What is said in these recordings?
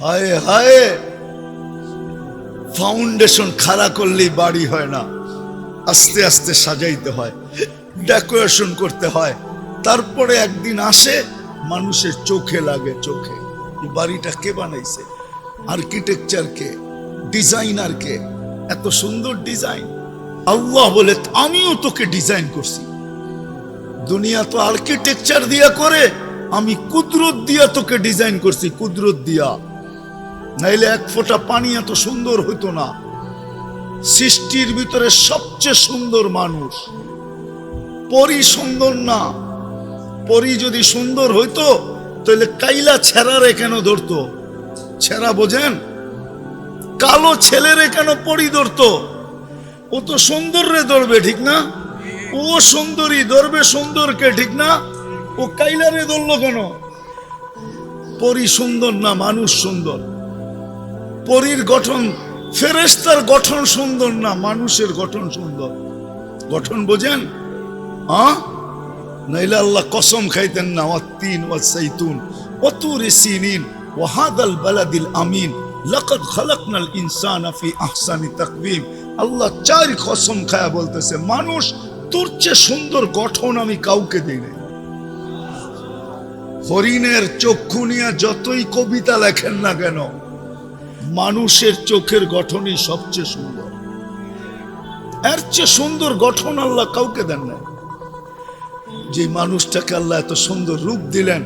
হায় হায়। Foundation খাড়া করলেই বাড়ি হয় না। আস্তে আস্তে সাজাইতে হয় ডেকোরেশন করতে হয়। তারপরে একদিন আসে, মানুষের চোখে লাগে চোখে। বাড়িটা কে বানাইছে? আর্কিটেকচার কে? ডিজাইনার কে? এত সুন্দর ডিজাইন আল্লাহ বলে, আমিও তোকে ডিজাইন করছি। দুনিয়া তো আর্কিটেকচার দিয়া করে, আমি কুদরত দিয়া তোকে ডিজাইন করছি, কুদরত দিয়া। নাইলে এক ফোঁটা পানি এত সুন্দর হইতো না। সৃষ্টির ভিতরে সবচেয়ে সুন্দর মানুষ। পরি সুন্দর না। পরি যদি সুন্দর হইতো তাহলে কাইলা ছেঁড়ারে কেন ধরতো? ছেঁড়া বোঝেন? কালো ছেলেরে কেন পরি ধরতো? ও তো সুন্দর রে ধরবে, ঠিক না? ও সুন্দরী ধরবে সুন্দরকে, ঠিক না? ও কাইলারে ধরলো কেন? পরি সুন্দর না, মানুষ সুন্দর? পরীর গঠন ফেরেস্তার গঠন সুন্দর না, মানুষের গঠন সুন্দর। গঠন বোঝেন? হ্যাঁ নাইলে আল্লাহ কসম খাইতেন না ওয়াত্তিন ওয়াসাইতুন ওয়াতুরি সিনিন আমিন। আহসানি আল্লাহ চার কসম বলতেছে, মানুষ তোর চেয়ে সুন্দর গঠন আমি কাউকে দিই নাই। হরিণের চক্ষু নিয়ে যতই কবিতা লেখেন না কেন মানুষের চোখের গঠনই সবচেয়ে সুন্দর। এর চেয়ে সুন্দর গঠন আল্লাহ কাউকে দেন না যে মানুষটাকে আল্লাহ এত সুন্দর রূপ দিলেন,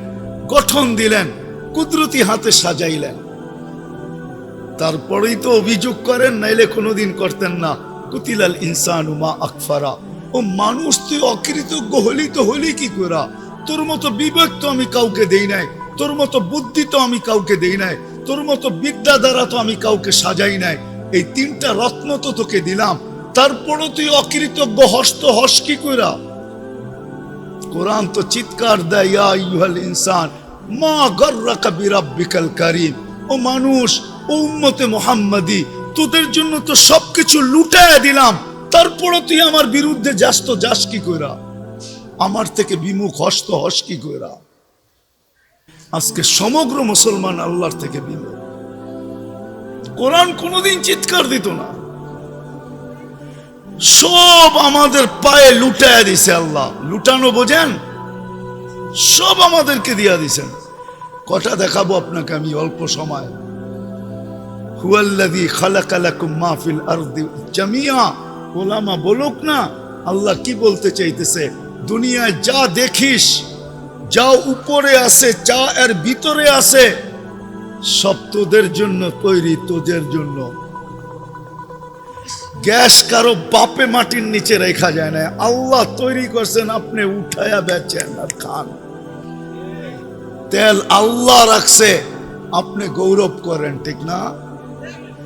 গঠন দিলেন, কুদরতি হাতে সাজাইলেন। তারপরেই তো অভিযোগ করেন, নাইলে কোনোদিন করতেন না। কুতিলাল ইনসান উমা আকফারা। ও মানুষ তুই অকৃতজ্ঞ হলি তো হলি কি করা তোর মতো বিবেক তো আমি কাউকে দেই নাই, তোর মতো বুদ্ধি তো আমি কাউকে দেই নাই। তোর মতো বিদ্যা দ্বারা তো আমি কাউকে সাজাই নাই। এই তিনটা রত্ন তো তোকে দিলাম। তারপরও তুই অকৃতজ্ঞ, হস্ত হস কি কইরা। কোরআন তো চিৎকার দেয়, ইয়া আইয়ুহাল ইনসান, মা বিরাব্বিকাল ও মানুষ, ও উম্মতে মুহাম্মাদি, তোদের জন্য তো সবকিছু লুটায় দিলাম। তারপরও তুই আমার বিরুদ্ধে যাস তো যাস কি কইরা, আমার থেকে বিমুখ হস্ত হস কি কইরা। আজকে সমগ্র মুসলমান আল্লাহর থেকে বিমুখ কোরআন কোনোদিন চিৎকার দিত না। সব আমাদের পায়ে লুটায় দিছে আল্লাহ। লুটানো বোঝেন? সব আমাদেরকে দিয়া দিছেন। কটা দেখাবো আপনাকে আমি অল্প সময়। হুয়াল্লাযী খালাকা লাকুম মা ফিল আরদি জামিয়া ওলামা বলুক না, আল্লাহ কি বলতে চাইতেছে? দুনিয়ায় যা দেখিস যা উপরে আছে, যা এর ভিতরে আছে, সব তোদের জন্য তৈরি, তোদের জন্য। গ্যাস কারও বাপে মাটির নিচে রেখা যায় না। আল্লাহ তৈরি করছেন, আপনি উঠায়া বেচেন আর খান। তেল আল্লাহ রাখছে, আপনি গৌরব করেন, ঠিক না?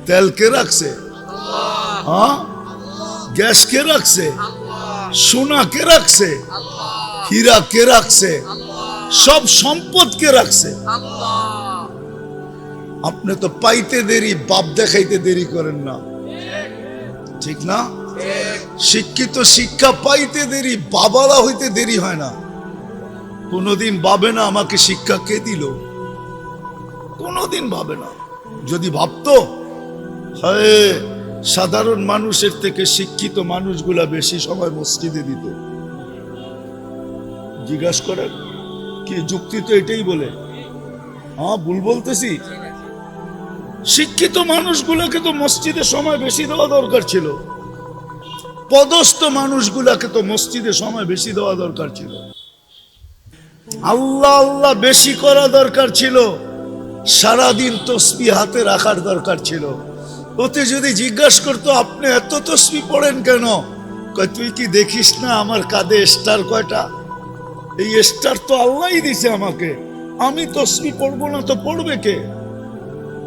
তেল কে রাখছে? হ্যাঁ? গ্যাস কে রাখছে? সোনা কে রাখছে? হীরা কে রাখছে? সব সম্পদ কে রাখছে আপনি তো পাইতে দেরি বাপ দেখাইতে দেরি করেন না। ঠিক না? শিক্ষিত শিক্ষা পাইতে দেরি বাবালা হইতে দেরি হয় না। কোনোদিন ভাবে না আমাকে শিক্ষা কে দিল? কোনোদিন ভাবে না। যদি ভাবতো হয় সাধারণ মানুষের থেকে শিক্ষিত মানুষগুলা বেশি সময় মসজিদে দিত। জিজ্ঞাসা করেন কি যুক্তি তো এটাই বলে? হ্যাঁ ভুল বলতেছি? শিক্ষিত মানুষগুলোকে তো মসজিদে সময় বেশি দেওয়া দরকার ছিল। পদস্থ মানুষগুলাকে তো মসজিদে সময় বেশি দেওয়া দরকার ছিল। আল্লাহ আল্লাহ বেশি করা দরকার ছিল। সারাদিন তসবি হাতে রাখার দরকার ছিল। ওতে যদি জিজ্ঞাসা করতো, আপনি এত তসবি পড়েন কেন? তুই কি দেখিস না আমার কাঁধে স্টার কয়টা? এই স্টার তো আল্লাহই দিছে আমাকে। আমি তসবি পড়ব না তো পড়বে কে?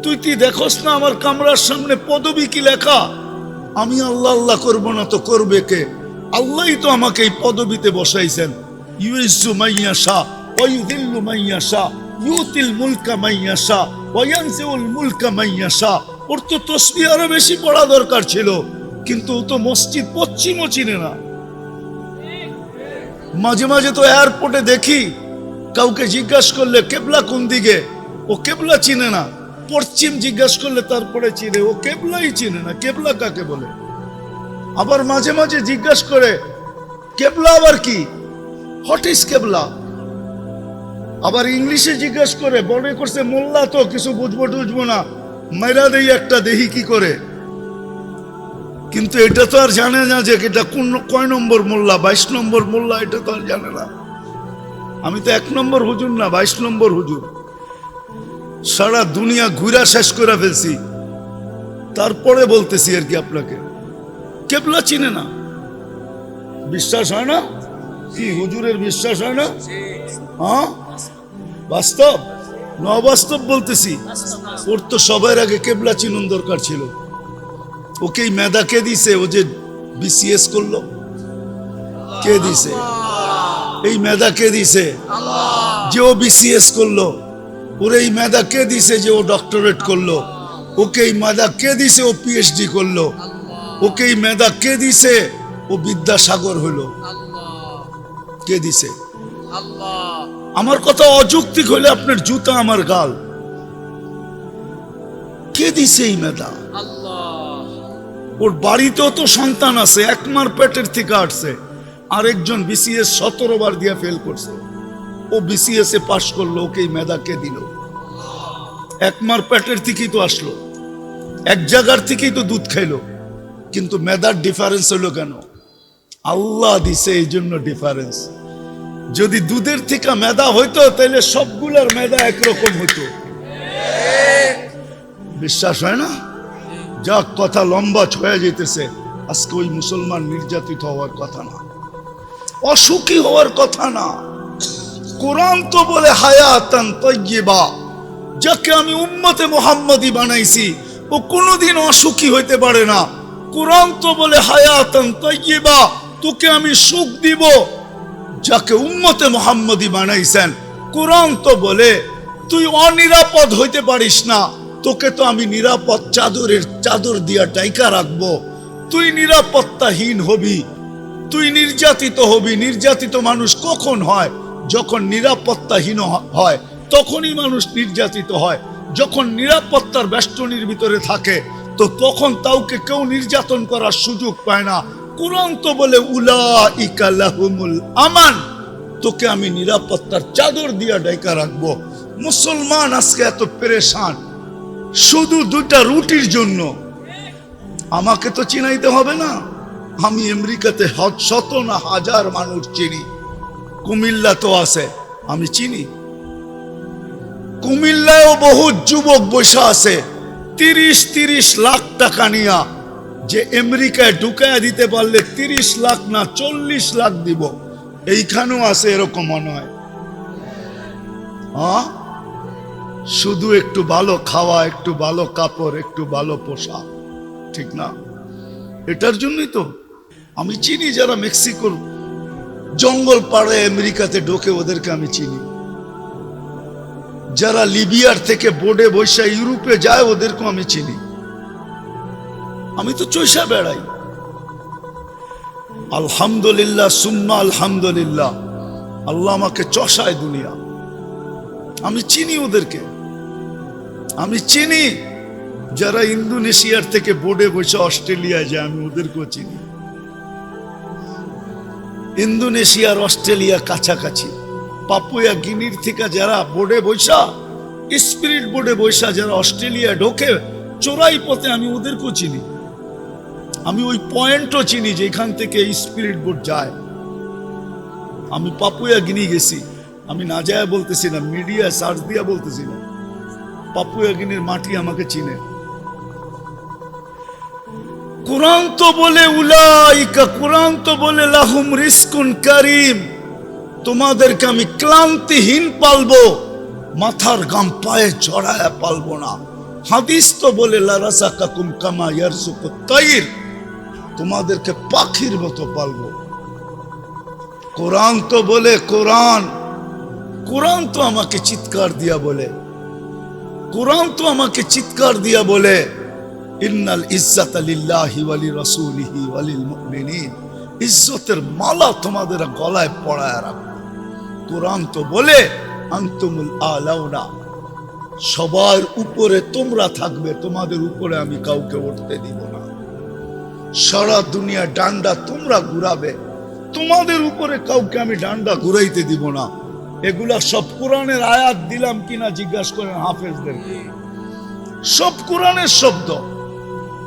তুই তুই দেখোস না আমার কামরার সামনে পদবি কি লেখা? আমি আল্লাহ আল্লাহ করব না তো করবে কে? আল্লাহই তো আমাকে এই পদবিতে বসাইছেন। ইউইসু মাইয়া শাহ ওয়ুদিল্লু মাইয়া শাহ ইউতিল মুলকা মাইয়া শাহ ওয়ানজিউল মুলকা মাইয়া শাহ ওর তো তসবি আরও বেশি পড়া দরকার ছিল, কিন্তু ও তো মসজিদ পশ্চিমও চিনে না। মাঝে মাঝে তো এয়ারপোর্টে দেখি, কাউকে জিজ্ঞাসা করলে কেবলা কোন দিকে? ও কেবলা চিনে না। পশ্চিম জিজ্ঞেস করলে তারপরে চিনে। ও কেবলাই চিনে না। কেবলা কাকে বলে? আবার মাঝে মাঝে জিজ্ঞেস করে, কেবলা আবার কি? হোয়াট ইজ কেবলা? আবার ইংলিশে জিজ্ঞেস করে মনে করছে মোল্লা তো, কিছু বুঝব টুঝবো না। মেরা দেই একটা দেহি কি করে। কিন্তু এটা তো আর জানে না যে এটা কোন কয় নম্বর মোল্লা? বাইশ নম্বর মোল্লা, এটা তো আর জানে না। আমি তো এক নম্বর হুজুর না, বাইশ নম্বর হুজুর। সারা দুনিয়া ঘুরা শেষ করে ফেলছি। তারপরে বলতেছি আর কি আপনাকে। কেবলা চিনে না। বিশ্বাস হয় না? কি হুজুরের বিশ্বাস হয় না? হ্যাঁ? বাস্তব? নবাস্তব বলতেছি। ওর তো সবার আগে কেবলা চিনুন দরকার ছিল। ওকেই মেধা কে দিছে? ও যে বিসিএস করল। কে দিছে? এই মেধা কে দিছে? যে ও বিসিএস করল, ওর এই মেধা কে দিছে যে ও ডক্টরেট করল? ওকে এই মেধা কে দিছে? ও পিএইচডি করল। ওকে এই মেধা কে দিছে? ও বিদ্যাসাগর হলো। কে দিছে? আমার কথা অযৌক্তিক হলে আপনার জুতা আমার গাল। কে দিছে এই মেধা? ওর বাড়িতেও তো সন্তান আছে, একমার পেটের থেকে আসছে আরেকজন বিসিএস সতেরো বার দিয়ে ফেল করছে। ও বিসিএস এ পাশ করল, ওকে এই মেধা দিল? একমার পেটের থেকেই তো আসলো। এক জায়গার থেকেই তো দুধ খাইলো। কিন্তু মেধার ডিফারেন্স হলো কেন? আল্লাহ দিছে এই জন্য ডিফারেন্স যদি দুধের থেকে মেধা হইতো, তাহলে সবগুলার মেধা একরকম হইতো। বিশ্বাস হয় না? যা কথা লম্বা ছয়া যেতেছে, আজকে ওই মুসলমান নির্যাতিত হওয়ার কথা না। অসুখী হওয়ার কথা না। কোরআন তো বলে হায়াতান তৈবা যাকে আমি উম্মতে মোহাম্মদী বানাইছি, ও কোনোদিন অসুখী হইতে পারে না। কোরআন তো বলে হায়াতান তৈবা তোকে আমি সুখ দিব, যাকে উম্মতে মোহাম্মদী বানাইছেন। কোরআন তো বলে, তুই অনিরাপদ হইতে পারিস না। তোকে তো আমি নিরাপদ চাদরের চাদর দিয়া ডাইকা রাখব। তুই নিরাপত্তাহীন হবি। তুই নির্যাতিত হবি। নির্যাতিত মানুষ কখন হয়? যখন নিরাপত্তাহীন হয়, তখনই মানুষ নির্যাতিত হয়। যখন নিরাপত্তার বেষ্টনীর ভিতরে থাকে, তো তখন তাওকে কেউ নির্যাতন করার সুযোগ পায় না। কোরআন তো বলে উলা ইকালাহুমুল আমান। তোকে আমি নিরাপত্তার চাদর দিয়া ডাইকা রাখব। মুসলমান আজকে এত পেরেশান। শুধু দুটা রুটির জন্য। আমাকে তো চিনাইতে হবে না। আমি আমেরিকাতে শত না হাজার মানুষ চিনি। কুমিল্লা তো আছে, আমি চিনি। কুমিল্লায়ও বহু যুবক বসে আছে, তিরিশ তিরিশ লাখ টাকা নিয়া। যে আমেরিকায় ঢুকায় দিতে পারলে তিরিশ লাখ না চল্লিশ লাখ দিব। এইখানেও আছে এরকম মনে হয় হ্যাঁ শুধু একটু ভালো খাওয়া, একটু ভালো কাপড়, একটু ভালো পোশাক, ঠিক না? এটার জন্যই তো আমি চিনি যারা মেক্সিকোর জঙ্গল পাড়ে আমেরিকাতে ঢোকে, ওদেরকে আমি চিনি। যারা লিবিয়ার থেকে বোর্ডে বৈশা ইউরোপে যায়, ওদেরকেও আমি চিনি। আমি তো চৈসা বেড়াই। আলহামদুলিল্লাহ, সুম্মা আলহামদুলিল্লাহ। আল্লাহ আমাকে চষায় দুনিয়া। আমি চিনি ওদেরকে। আমি চিনি। যারা ইন্দোনেশিয়ার থেকে বোর্ডে বসে অস্ট্রেলিয়া যায়, আমি ওদেরকেও চিনি। ইন্দোনেশিয়ার অস্ট্রেলিয়া কাছাকাছি। পাপুয়া গিনির থেকে যারা বোর্ডে বৈশা স্পিরিট বোর্ডে বৈশা যারা অস্ট্রেলিয়া ঢোকে, চোরাই পথে আমি ওদেরকেও চিনি। আমি ওই পয়েন্টও চিনি যে এখান থেকে স্পিরিট বোর্ড যায়। আমি পাপুয়া গিনি গেছি। আমি না যায় বলতেছি না, মিডিয়া সার্চ দিয়া বলতেছি না। পাপুয়া গিনির মাটি আমাকে চিনে। কোরআন তো বলে উলাইকা, কোরআন তো বলে লাহুম রিস্কুন কারিম। তোমাদেরকে আমি ক্লান্তিহীন পালবো, মাথার গাম পায়ে চড়ায় পালবো না। হাদিস তো বলে লারাসা কাকুম কামা ইয়ারসুকু তাইর। তোমাদেরকে পাখির মতো পালবো। কোরআন তো বলে, কোরআন কোরআন তো আমাকে চিৎকার দিয়া বলে। কোরআন তো আমাকে চিৎকার দিয়া বলে, ইন্নাল ইজ্জাত লিল্লাহি ওয়ালি রাসূলিহি ওয়ালিল মুমিনিন ইজ্জতের মালা তোমাদের গলায় পড়ায় রাখো। কোরআন তো বলে, আনতুমুল আলাউনা। সবার উপরে তোমরা থাকবে, তোমাদের উপরে আমি কাউকে উঠতে দিব না। সারা দুনিয়া ডান্ডা তোমরা ঘুরাবে, তোমাদের উপরে কাউকে আমি ডান্ডা ঘুরাইতে দিব না। এগুলা সব কোরআনের আয়াত দিলাম কিনা জিজ্ঞাসা করেন হাফেজদেরকে। সব কোরআনের শব্দ।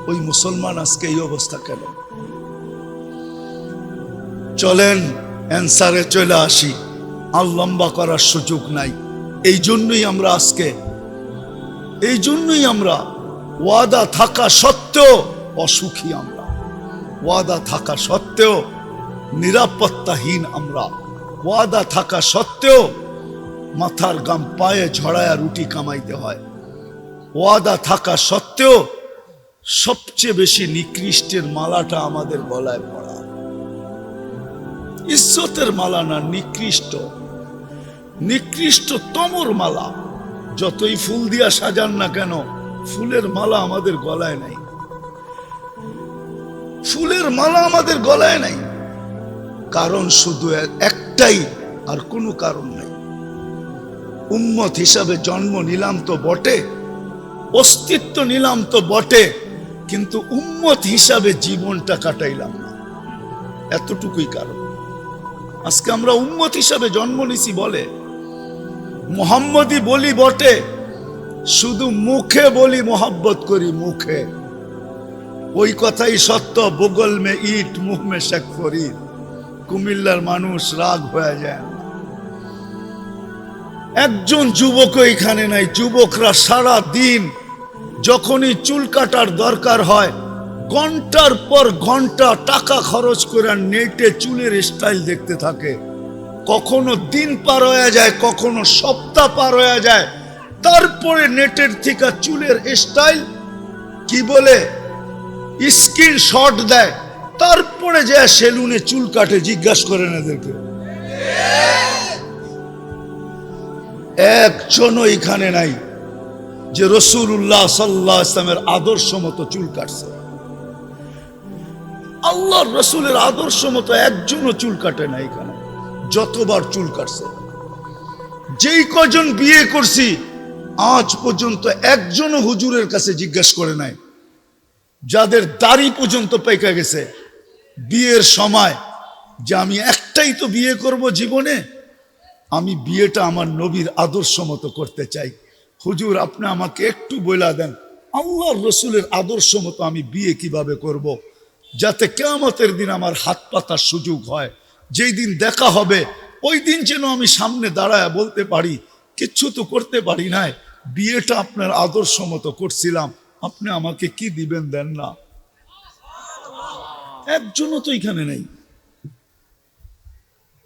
ওই মুসলমান আজকে এই অবস্থা কেন? চলেন অ্যান্সারে চলে আসি। আর লম্বা করার সুযোগ নাই। এই জন্যই আমরা আজকে, এই জন্যই আমরা ওয়াদা থাকা সত্ত্বেও অসুখী আমরা। ওয়াদা থাকা সত্ত্বেও নিরাপত্তাহীন আমরা। ওয়াদা থাকা সত্ত্বেও মাথার গাম পায়ে ঝড়ায়া রুটি কামাইতে হয়। ওয়াদা থাকা সত্ত্বেও সবচেয়ে বেশি নিকৃষ্টের মালাটা আমাদের গলায় পড়া। ইজ্জতের মালা না নিকৃষ্ট। নিকৃষ্ট তমর মালা। যতই ফুল দিয়া সাজান না কেন, ফুলের মালা আমাদের গলায় নাই। ফুলের মালা আমাদের গলায় নাই। কারণ শুধু একটাই আর কোনো কারণ নাই। উম্মত হিসাবে জন্ম নিলাম তো বটে, অস্তিত্ব নিলাম তো বটে, কিন্তু উম্মত হিসাবে জীবনটা কাটাইলাম না। এতটুকুই কারণ। আজকে আমরা উম্মত হিসাবে জন্ম নিছি বলে, মোহাম্মদই বলি বটে, শুধু মুখে বলি মোহাব্বত করি মুখে। ওই কথাই সত্য, বগল মে ইট, মুখ মে শেখ ফরিদ। কুমিল্লার মানুষ রাগ হয়ে যায়। একজন যুবক এখানে নাই, যুবকরা সারা দিন যখনই চুল কাটার দরকার হয়, ঘণ্টার পর ঘণ্টা টাকা খরচ করে নেটে চুলের স্টাইল দেখতে থাকে। কখনো দিন পার হয়ে যায়, কখনো সপ্তাহ পার হয়ে যায়। তারপরে নেটের থেকে চুলের স্টাইল কি বলে? স্ক্রিন শট দেয়। তারপরে যে সেলুনে চুল কাটে, জিজ্ঞাসা করেন এদেরকে। একজনও এখানে নাই যে রসুল্লাহ সাল্লাহ ইসলামের আদর্শ মতো চুল কাটছে। আল্লাহর রসুলের আদর্শ মতো একজনও চুল কাটে না এখানে, যতবার চুল কাটছে। যেই কজন বিয়ে করছি, আজ পর্যন্ত একজনও হুজুরের কাছে জিজ্ঞাসা করে নাই। যাদের দাড়ি পর্যন্ত পেকে গেছে বিয়ের সময় যে আমি একটাই তো বিয়ে করব জীবনে, আমি বিয়েটা আমার নবীর আদর্শ মতো করতে চাই। হুজুর, আপনি আমাকে একটু বইলা দেন, আল্লাহর রসুলের আদর্শ মতো আমি বিয়ে কীভাবে করব। যাতে কেয়ামতের দিন আমার হাত পাতার সুযোগ হয়। যেই দিন দেখা হবে, ওই দিন যেন আমি সামনে দাঁড়ায় বলতে পারি, কিচ্ছু তো করতে পারি নাই। বিয়েটা আপনার আদর্শ মতো করছিলাম, আপনি আমাকে কি দিবেন দেন না? একজনও তো এখানে নেই।